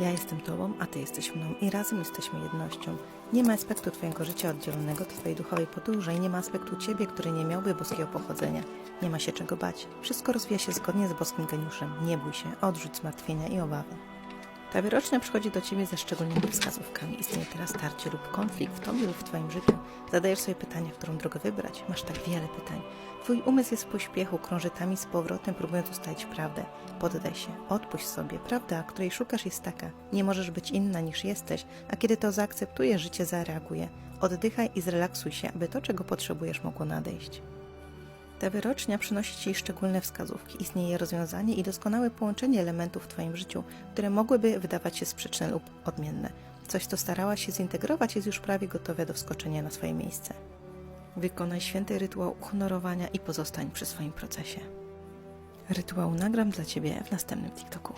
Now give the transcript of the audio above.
Ja jestem Tobą, a Ty jesteś mną i razem jesteśmy jednością. Nie ma aspektu Twojego życia oddzielonego od Twojej duchowej podróży i nie ma aspektu Ciebie, który nie miałby boskiego pochodzenia. Nie ma się czego bać. Wszystko rozwija się zgodnie z boskim geniuszem. Nie bój się, odrzuć zmartwienia i obawy. Ta wyrocznia przychodzi do Ciebie ze szczególnymi wskazówkami. Istnieje teraz starcie lub konflikt w Tobie lub w Twoim życiu. Zadajesz sobie pytania, którą drogę wybrać. Masz tak wiele pytań. Twój umysł jest w pośpiechu, krąży tam i z powrotem, próbując ustalić prawdę. Poddaj się, odpuść sobie. Prawda, której szukasz jest taka. Nie możesz być inna niż jesteś, a kiedy to zaakceptujesz, życie zareaguje. Oddychaj i zrelaksuj się, aby to, czego potrzebujesz, mogło nadejść. Ta wyrocznia przynosi Ci szczególne wskazówki. Istnieje rozwiązanie i doskonałe połączenie elementów w Twoim życiu, które mogłyby wydawać się sprzeczne lub odmienne. Coś, co starałaś się zintegrować, jest już prawie gotowe do wskoczenia na swoje miejsce. Wykonaj święty rytuał uhonorowania i pozostań przy swoim procesie. Rytuał nagram dla Ciebie w następnym TikToku.